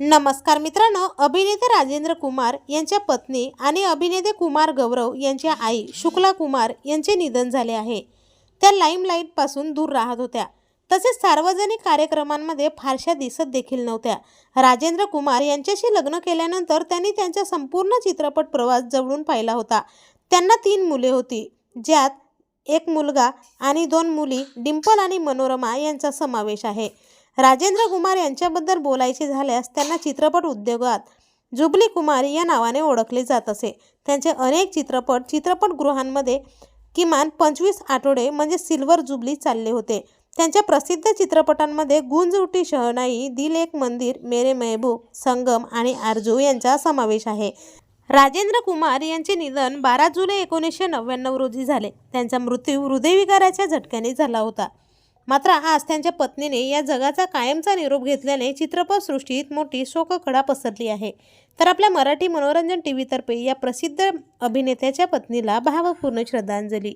नमस्कार मित्रांनो अभिनेते राजेंद्र कुमार यांच्या पत्नी आणि अभिनेते कुमार गौरव यांच्या आई शुक्ला कुमार यांचे निधन झाले आहे. त्या लाईमलाईटपासून दूर राहत होत्या. तसेच सार्वजनिक कार्यक्रमांमध्ये फारशा दिसत देखील नव्हत्या. राजेंद्र कुमार यांच्याशी लग्न केल्यानंतर त्यांनी त्यांचा संपूर्ण चित्रपट प्रवास जवळून पाहिला होता. त्यांना तीन मुले होती ज्यात एक मुलगा आणि दोन मुली डिंपल आणि मनोरमा यांचा समावेश आहे. राजेंद्र कुमार यांच्याबद्दल बोलायचे झाल्यास त्यांना चित्रपट उद्योगात जुबली कुमार या नावाने ओळखले जात असे. त्यांचे अनेक चित्रपट चित्रपटगृहांमध्ये किमान पंचवीस आठवडे म्हणजे सिल्वर जुबली चालले होते. त्यांच्या प्रसिद्ध चित्रपटांमध्ये गुंज उठी शहनाई दिल एक मंदिर मेरे मेहबूब संगम आणि आरजू यांचा समावेश आहे. राजेंद्र कुमार यांचे निधन बारा जुलै एकोणीसशे नव्याण्णव रोजी झाले. त्यांचा मृत्यू हृदयविकाराच्या झटक्याने झाला होता. मात्र आज त्यांच्या पत्नीने या जगाचा कायमचा निरोप घेतल्याने चित्रपटसृष्टीत मोठी शोककडा पसरली आहे. तर आपल्या मराठी मनोरंजन टी व्हीतर्फे या प्रसिद्ध अभिनेत्याच्या पत्नीला भावपूर्ण श्रद्धांजली.